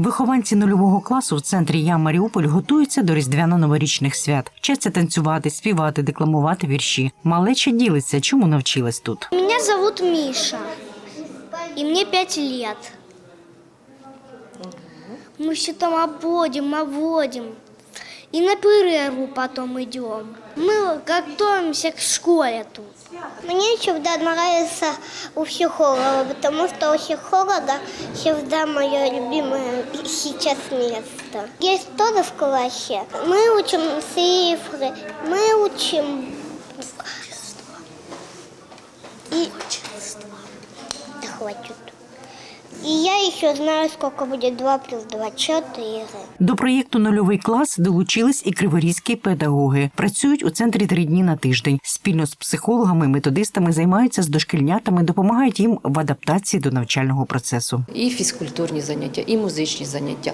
Вихованці нульового класу в центрі Я Маріуполь готуються до різдвяно-новорічних свят. Вчаться танцювати, співати, декламувати вірші. Малеча ділиться, чому навчилась тут. Меня зовут Міша, і мені пять років. Ми ще там обводимо, обводим. И на перерву потом идем. Мы готовимся к школе тут. Мне всегда нравится у психолога, потому что у психолога всегда мое любимое сейчас место. Есть тоже в классе. Мы учим цифры, мы учим и Да хватит. И я еще знаю, сколько будет 2 плюс 2, 4. До проєкту Нульовий клас долучились і криворізькі педагоги. Працюють у центрі три дні на тиждень. Спільно з психологами, методистами займаються з дошкільнятами, допомагають їм в адаптації до навчального процесу. і фізкультурні заняття, і музичні заняття,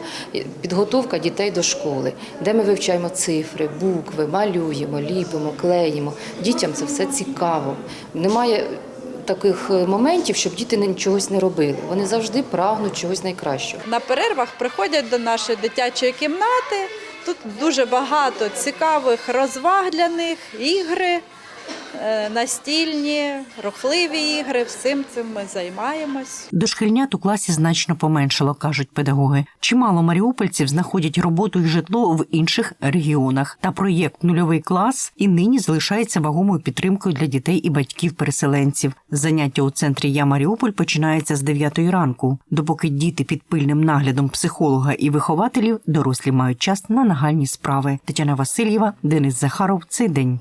підготовка дітей до школи, де ми вивчаємо цифри, букви, малюємо, ліпимо, клеїмо. Дітям це все цікаво. Немає таких е, моментів, щоб діти не чогось не робили. Вони завжди прагнуть чогось найкращого. На перервах приходять до нашої дитячої кімнати. Тут дуже багато цікавих розваг для них, ігри, настільні, рухливі ігри. Всім цим ми займаємось. Дошкільнят у класі значно поменшало, кажуть педагоги. Чимало маріупольців знаходять роботу і житло в інших регіонах. Та проєкт Нульовий клас і нині залишається вагомою підтримкою для дітей і батьків переселенців. Заняття у центрі Я Маріуполь починається з 9 ранку. Допоки діти під пильним наглядом психолога і вихователів, дорослі мають час на нагальні справи. Тетяна Васильєва, Денис Захаров. Цей день.